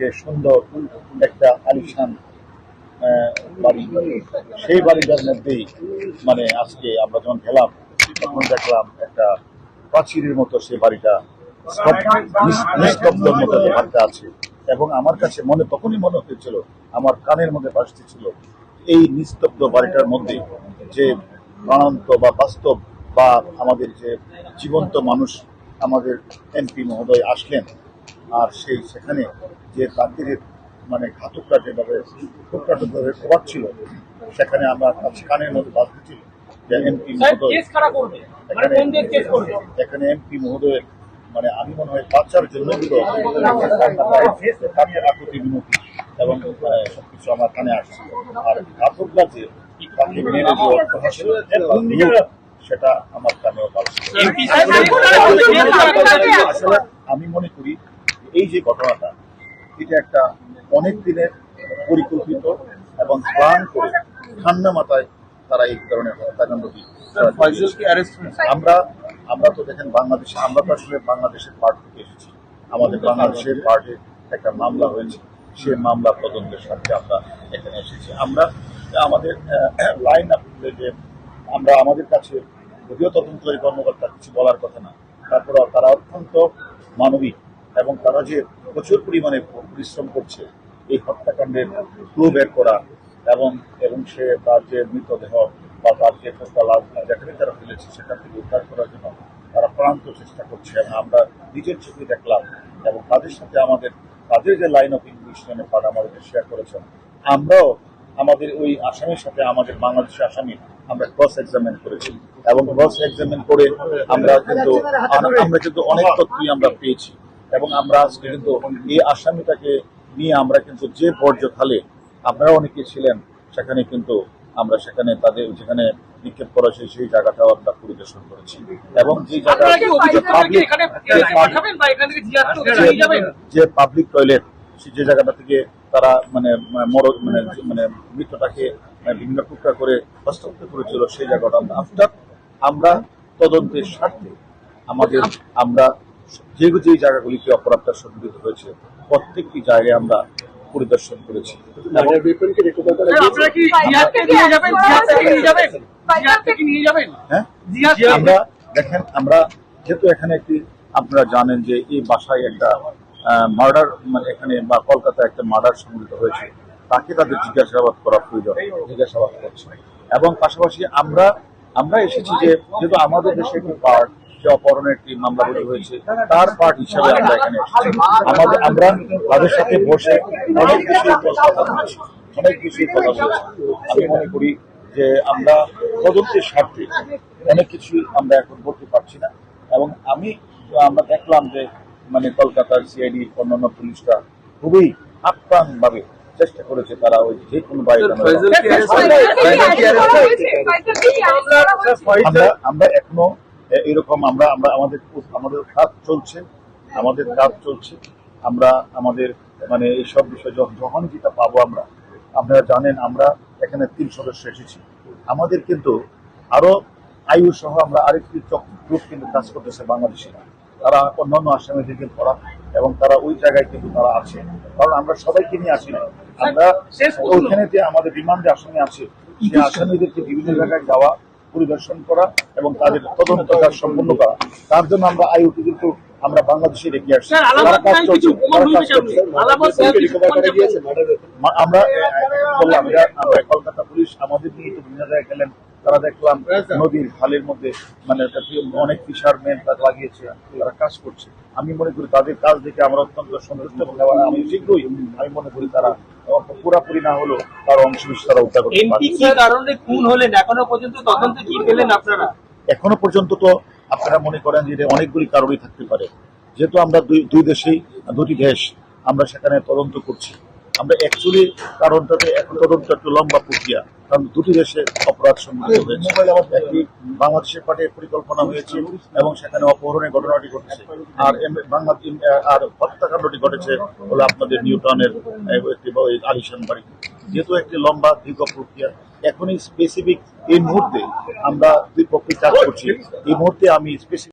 যে সুন্দর একটা আলিশান বাড়ি। সেই বাড়িটার মধ্যেই মানে আজকে আমরা যখন গেলাম, তখন দেখলাম একটা প্রাচীরের মতো সেই বাড়িটা স্তব- নিস্তব্ধর মতো যে বাড়িটা আছে। এবং আমার কাছে মনে, তখনই মনে হয়েছিল, আমার কানের মধ্যে ভাসতেছিল এই নিস্তব্ধ বাড়িটার মধ্যে যে প্রাণান্ত বা বাস্তব বা আমাদের যে জীবন্ত মানুষ, আমাদের এমপি মহোদয় আসলেন আর সেই সেখানে যে তাদের মানে ঘাতকরা যেভাবে প্রভাব ছিল সেখানে আমার কাছে কানের মধ্যে বাজতেছিল যে এমপি মহোদয় কেস কারা করবে। মানে এখানে এমপি মহোদয়ের মানে আমি মনে হয় বাচ্চার জন্য বিনতি এবং সবকিছু আমার কানে আসছে। আর ঘাতকরা যে তাকে মেরে যে অট্টহাস্য সেটা আমার কানেও পাচ্ছে আসলে আমি মনে করি এই যে ঘটনাটা এটা একটা অনেক দিনের পরিকল্পিত এবং প্ল্যান করে ঠান্ডা মাথায় তারা এই ধরনের হত্যাকাণ্ডটি আমরা আমরা তো দেখেন বাংলাদেশে আমরা তো আসলে বাংলাদেশের পার্ট থেকে এসেছি। আমাদের বাংলাদেশের পার্টে একটা মামলা হয়েছে। সেই মামলা তদন্তের সাথে আমরা এখানে এসেছি। আমরা আমাদের লাইন আপ যে আমরা আমাদের কাছে যদিও তদন্তকারী কর্মকর্তা কিছু বলার কথা না তারপরে তারা অত্যন্ত মানবিক। এবং তারা যে প্রচুর পরিমাণে পরিশ্রম করছে, এই হত্যাকাণ্ডের ক্লু বের করা এবং এবং সে তার যে মৃতদেহ বা তার যে পোস্তা লাভ যেখানে তারা ফেলেছে, সেখান থেকে উদ্ধার করার জন্য তারা প্রান্ত চেষ্টা করছে। এবং আমরা নিজের চোখে দেখলাম এবং তাদের সাথে আমাদের, তাদের যে লাইন অফ ইনভেস্টমেন্টের পার্ট আমাদের শেয়ার করেছেন, আমরাও আমাদের ওই আসামির সাথে, আমাদের বাংলাদেশের আসামি আমরা ক্রস এক্সামিন করেছি। এবং ক্রস এক্সামিন করে আমরা কিন্তু আমরা কিন্তু অনেক তথ্যই আমরা পেয়েছি। এবং আমরা আজকে কিন্তু এই আসামিটাকে নিয়ে আমরা কিন্তু যে পর্যখালে আপনারা অনেকে ছিলেন সেখানে কিন্তু আমরা সেখানে তাদের যেখানে নিক্ষেপ করা হয়েছে সেই জায়গাটাও আমরা পরিদর্শন করেছি। এবং যে জায়গা যে পাবলিক টয়লেট যে জায়গাটা থেকে তারা মানে মর মানে মানে মৃতটাকে মানে বিভিন্ন টুকরা করে হস্তক্ষেপ করেছিল সেই জায়গাটা আমরা আফটার আমরা তদন্তের স্বার্থে আমাদের আমরা যে যে জায়গাগুলিতে অপরাধটা সংঘটিত হয়েছে প্রত্যেকটি জায়গায় আমরা পরিদর্শন করেছি। হ্যাঁ আমরা দেখেন আমরা যেহেতু এখানে একটি আপনারা জানেন যে এই বাসায় একটা মার্ডার মানে এখানে বা কলকাতায় একটা মার্ডার সংঘটিত হয়েছে। তাকে তাদের জিজ্ঞাসাবাদ করা প্রয়োজন জিজ্ঞাসাবাদ করছে। এবং পাশাপাশি আমরা আমরা এসেছি যে যেহেতু আমাদের দেশে একটি পার্ট যে অপহরণের একটি মামলা হয়েছে তার পার্ট হিসাবে আমরা এখানে এসেছি। আমাদের আমরা তাদের সাথে বসে অনেক কিছুই কথা বলেছি অনেক কিছুই কথা বলেছি আমি মনে করি যে আমরা তদন্তের স্বার্থে অনেক কিছুই আমরা এখন বলতে পারছি না। এবং আমি আমরা দেখলাম যে মানে কলকাতার সিআইডি অন্যান্য পুলিশরা খুবই আপ্রাণ ভাবে চেষ্টা করেছে তারা ওই যে কোনো বাইরে আমরা আমরা এখনও এরকম আমরা আমরা আমাদের আমাদের কাজ চলছে আমাদের কাজ চলছে। আমরা আমাদের মানে এইসব বিষয় যখন যখন যেটা পাবো আমরা আপনারা জানেন আমরা এখানে তিন সদস্য এসেছি। আমাদের কিন্তু আরও আয়ু সহ আমরা আরেকটি গ্রুপ কিন্তু কাজ করতেছে বাংলাদেশে। তারা অন্যান্য আসামিদেরকে পড়া এবং তারা ওই জায়গায় কিন্তু তারা আছে। কারণ আমরা সবাইকে নিয়ে আসি না। আমরা ওইখানে যে আমাদের রিমান্ডে আসামি আছে সেই আসামিদেরকে বিভিন্ন জায়গায় যাওয়া পরিদর্শন করা এবং তাদের তদন্ত কাজ সম্পন্ন করা। তার জন্য আমরা আইওটি কিন্তু আমরা বাংলাদেশে রেখে আসছি। আমরা বললাম আমরা কলকাতা পুলিশ আমাদের নিয়ে তো বিভিন্ন জায়গায় গেলেন। তারা দেখলাম নদীর খালের মধ্যে মানে অনেক ফিশারম্যান তারা লাগিয়েছে তারা কাজ করছে। আমি মনে করি তাদের কাজ দেখে আমরা অত্যন্ত সন্তুষ্ট এবং আমি শীঘ্রই আমি মনে করি তারা পুরাপুরি না হলেও তার অংশ তারা উদ্ধার করতে কি কারণে খুন হলেন? এখনও পর্যন্ত তদন্তে কি পেলেন আপনারা? এখনও পর্যন্ত তো আপনারা মনে করেন যে অনেকগুলি কারণই থাকতে পারে। যেহেতু আমরা দুই দুই দেশেই দুটি দেশ আমরা সেখানে তদন্ত করছি। আমরা অ্যাকচুয়ালি কারণটাতে এখন তদন্ত একটু লম্বা প্রক্রিয়া। কারণ দুটি দেশে অপরাধ সংঘটিত হয়েছে। একটি বাংলাদেশের পাটে পরিকল্পনা হয়েছে এবং সেখানে অপহরণের ঘটনাটি ঘটেছে। আর আর হত্যাকাণ্ডটি ঘটেছে হলো আপনাদের নিউটনের একটি আলিশান বাড়ি। যেহেতু একটি লম্বা, দীর্ঘ প্রক্রিয়া, এখনই স্পেসিফিক এই মুহূর্তে আমরা দুই পক্ষে কাজ করছি। এই মুহূর্তে আমি স্পেসিফিক